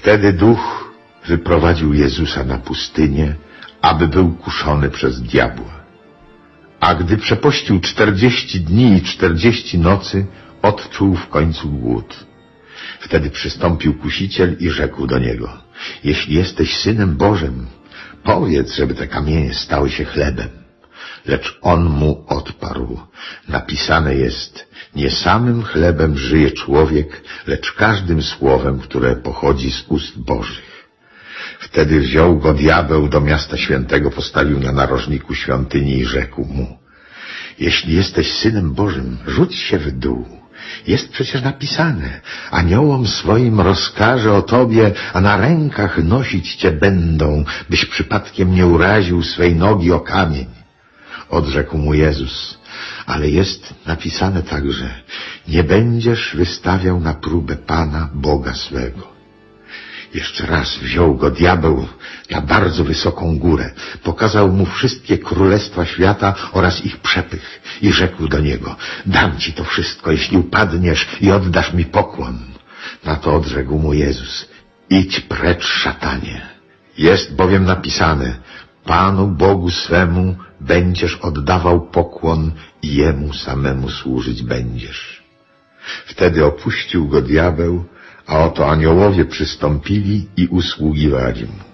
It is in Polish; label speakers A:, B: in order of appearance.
A: Wtedy duch wyprowadził Jezusa na pustynię, aby był kuszony przez diabła. A gdy przepościł czterdzieści dni i czterdzieści nocy, odczuł w końcu głód. Wtedy przystąpił kusiciel i rzekł do niego, jeśli jesteś synem Bożym, powiedz, żeby te kamienie stały się chlebem. Lecz on mu odparł, napisane jest, nie samym chlebem żyje człowiek, lecz każdym słowem, które pochodzi z ust Bożych. Wtedy wziął go diabeł do miasta świętego, postawił na narożniku świątyni i rzekł mu, jeśli jesteś synem Bożym, rzuć się w dół. Jest przecież napisane, aniołom swoim rozkaże o tobie, a na rękach nosić cię będą, byś przypadkiem nie uraził swej nogi o kamień. Odrzekł mu Jezus, ale jest napisane także, nie będziesz wystawiał na próbę Pana Boga swego. Jeszcze raz wziął go diabeł na bardzo wysoką górę, pokazał mu wszystkie królestwa świata oraz ich przepych i rzekł do niego, dam ci to wszystko, jeśli upadniesz i oddasz mi pokłon. Na to odrzekł mu Jezus, idź precz szatanie. Jest bowiem napisane, Panu Bogu swemu będziesz oddawał pokłon i Jemu samemu służyć będziesz. Wtedy opuścił go diabeł, a oto aniołowie przystąpili i usługiwali mu.